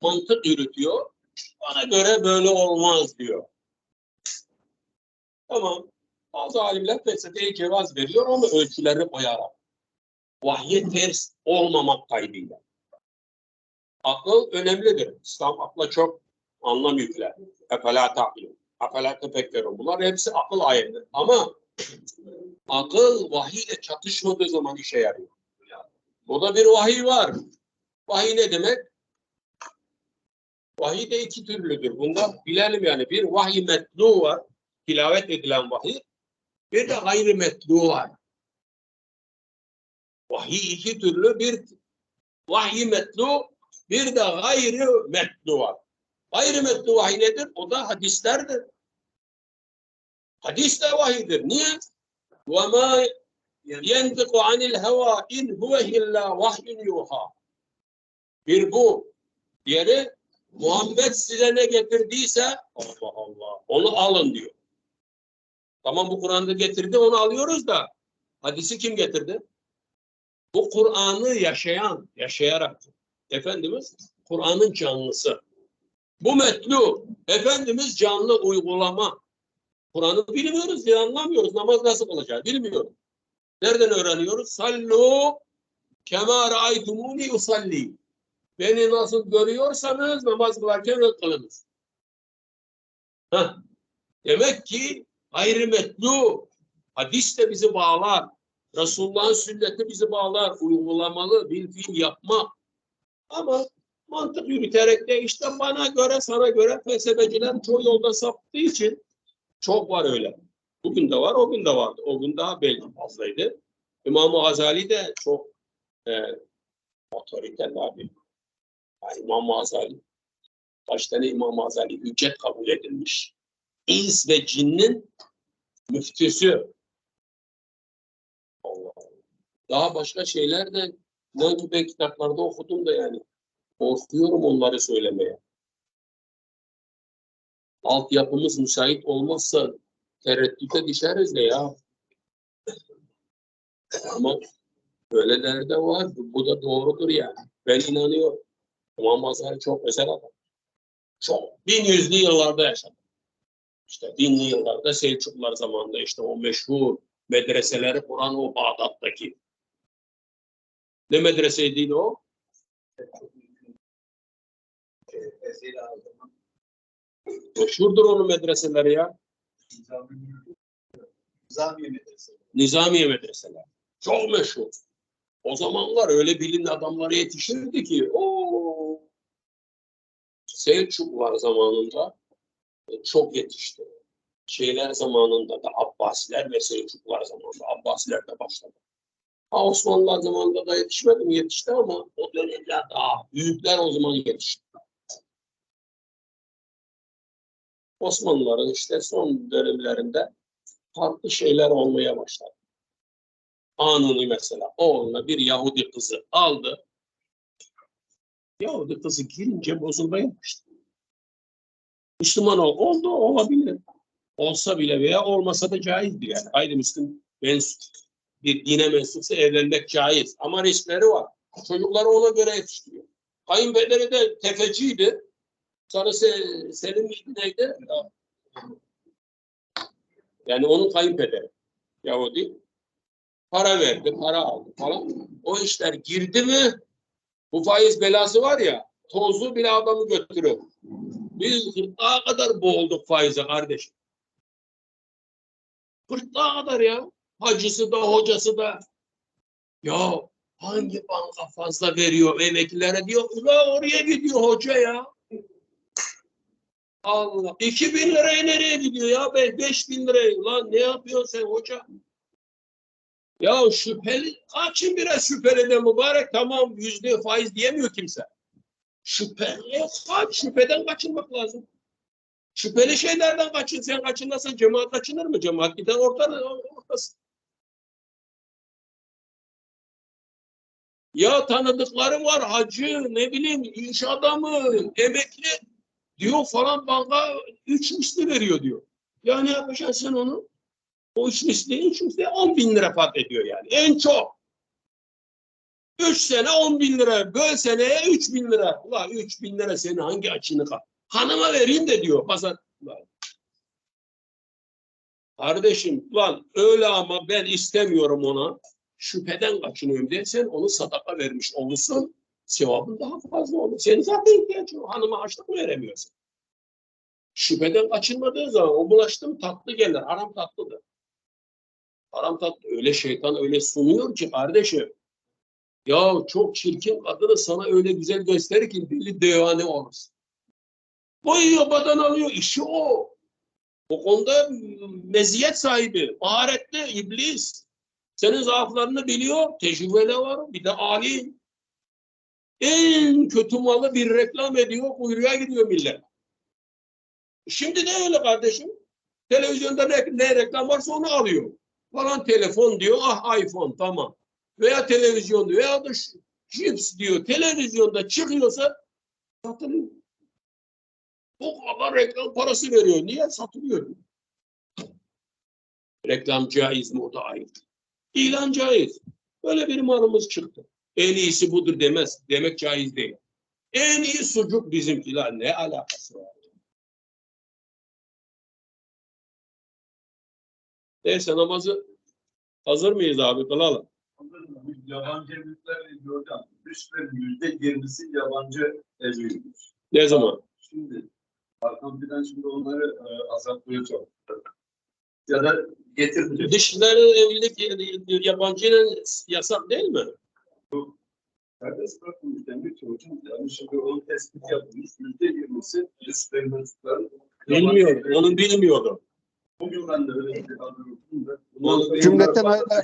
mantık yürütüyor. Bana göre böyle olmaz diyor. Tamam. Bazı alimler felsefeye cevaz veriyor ama ölçüleri koyarak. Vahye ters olmamak kaydıyla. Akıl önemlidir. İslam akla çok anlam yükler. Efela ta'kilun. Efela tefekkerun. Bunlar hepsi akıl ayeti. Ama akıl vahiy ile çatışmadığı zaman işe yarıyor. Burada bir vahiy var. Vahiy ne demek? Vahiy de iki türlüdür. Bunda bilelim yani. Bir vahiy metlu var. Tilavet edilen vahiy. Bir de gayri metlu var. Vahiy iki türlü. Bir vahiy metlu, bir de gayri metlu var. Gayri metlu vahiy nedir? O da hadislerdir. Hadis de vahiydir. Niye? وَمَا يَنْتِقُ عَنِ الْهَوَى اِنْ هُوَ اِلَّا وَحْيٌ يُوحَى Bir bu. Diğeri Muhammed size ne getirdiyse Allah Allah onu alın diyor. Tamam bu Kur'an'da getirdi onu alıyoruz da hadisi kim getirdi? Bu Kur'an'ı yaşayan, yaşayarak Efendimiz Kur'an'ın canlısı. Bu metlu Efendimiz canlı uygulama. Kur'an'ı bilmiyoruz diye anlamıyoruz. Namaz nasıl kılacağız bilmiyoruz. Nereden öğreniyoruz? Sallu kema ra'aytumuni usalli. Beni nasıl görüyorsanız namaz kılarken öyle kılınız. Heh. Demek ki ayrı metlu hadis de bizi bağlar. Resulullah'ın sünneti bizi bağlar. Uygulamalı, bil fiil yapma. Ama mantık yürüterek de işte bana göre sana göre felsefeciler çoğu yolda saptığı için çok var öyle. Bugün de var, o gün de vardı. O gün daha belki fazlaydı. İmam-ı Gazali de çok e, otoriter abi. İmam-ı Gazali. Kaç tane İmam-ı Gazali hüccet kabul edilmiş. İns ve cinnin müftüsü. Allah Allah. Daha başka şeyler de ne gibi kitaplarda okudum da yani. Korkuyorum onları söylemeye. Altyapımız müsait olmazsa tereddüte düşeriz de ya. Ama böyleleri de var. Bu da doğrudur yani. Ben inanıyorum. İmam Gazali çok özel adam. Çok. Bin yüzlü yıllarda yaşadı. İşte binli yıllarda Selçuklular zamanında işte o meşhur medreseleri kuran o Bağdat'taki. Ne medreseydi o? Meşhurdur onun medreseleri ya. Nizamiye medrese. Nizamiye medreseler. Çok meşhur. O zamanlar öyle bilimli adamlara yetişirdi ki o Selçuklular zamanında çok yetişti. Şeyler zamanında da Abbasiler ve Selçuklular zamanında Abbasiler de başladı. Ha, Osmanlılar zamanında da yetişmedi mi? Yetişti ama o dönemler daha büyükler o zaman yetişti. Osmanlıların işte son dönemlerinde farklı şeyler olmaya başladı. Anuni mesela oğluna bir Yahudi kızı aldı. Yahudi kızı girince bozulma yapmıştı. Müslüman ol, oldu olabilir. Olsa bile veya olmasa da caizdir yani. Haydi Müslüm mensup bir dine mensupsa evlenmek caiz. Ama riskleri var. Çocukları ona göre yetiştiriyor. Kayınpederi de tefeciydi. Se, Selim miydi neydi? Yani onun kayınpederi. Yahudi. Para verdi, para aldı falan. O işler girdi mi bu faiz belası var ya tozu bile adamı götürüyor. Biz gırtlağa kadar boğulduk faize kardeşim. Gırtlağa kadar ya. Hacısı da hocası da. Ya hangi banka fazla veriyor emeklilere diyor. Ula oraya gidiyor hoca ya. Allah. 2000 liraya nereye gidiyor ya? Be 5000 liraya. Ulan ne yapıyorsun sen hoca? Ya şüpheli, açın biraz şüpheli de mübarek tamam yüzde faiz diyemiyor kimse. Şüpheli, kaç şüpheden kaçınmak lazım. Şüpheli şeylerden kaçın. Sen kaçınırsan cemaat kaçınır mı? Cemaat gider ortada, ortası. Ya tanıdıkları var hacı, ne bileyim iş adamı, emekli diyor falan banka üç misli veriyor diyor. Ya ne yapacaksın onu? O üç misli, üç misli 10 bin lira fark ediyor yani. En çok. Üç sene on bin lira. Böl seneye üç bin lira. Ulan üç bin lira senin hangi açını kal? Hanıma vereyim de diyor. Pazar. Ulan. Kardeşim lan öyle ama ben istemiyorum ona. Şüpheden kaçınıyorum diye sen onu sadaka vermiş olursun. Sevabın daha fazla olur. Senin zaten ihtiyacın. Hanıma açlık mı veremiyorsun? Şüpheden kaçınmadığı zaman o bulaştı mı tatlı gelir. Haram tatlıdır. Haram tatlı öyle şeytan öyle sunuyor ki kardeşim. Ya çok çirkin kadını sana öyle güzel gösterir ki deli devane olursun. Boyuyor badan alıyor. işi o. O konuda meziyet sahibi. Maharetli iblis. Senin zaaflarını biliyor. Tecrübeli var. Bir de alim. En kötü malı bir reklam ediyor. Kuyruğa gidiyor millet. Şimdi de öyle kardeşim. Televizyonda ne, ne reklam varsa onu alıyor. Falan telefon diyor. Ah iPhone tamam. Veya televizyon diyor. Veya da cips diyor. Televizyonda çıkıyorsa satılıyor. O kadar reklam parası veriyor. Niye satılıyor? Reklam caiz mi o da ayrı. İlan caiz. Böyle bir malımız çıktı. En iyisi budur demez. Demek caiz değil. En iyi sucuk bizimkiler. Ne alakası var? Neyse namazı hazır mıyız abi? Kılalım. Yabancı evlilikler hocam. Üstlerin yüzde yirmisi yabancı evliymiş. Ne zaman? Şimdi Hakan Fidan şimdi onları e, azaltmaya çalışıyor. Ya da getirmeyecek. Dişlerin evlilik yabancıyla yasak değil mi? Serbest bırakılmış demek ki hocam. Yani şimdi onun tespit yapılmış. Yüzde yirmisi üstlerin mensupları. Bilmiyorum. Onu bilmiyordum. Bugün ben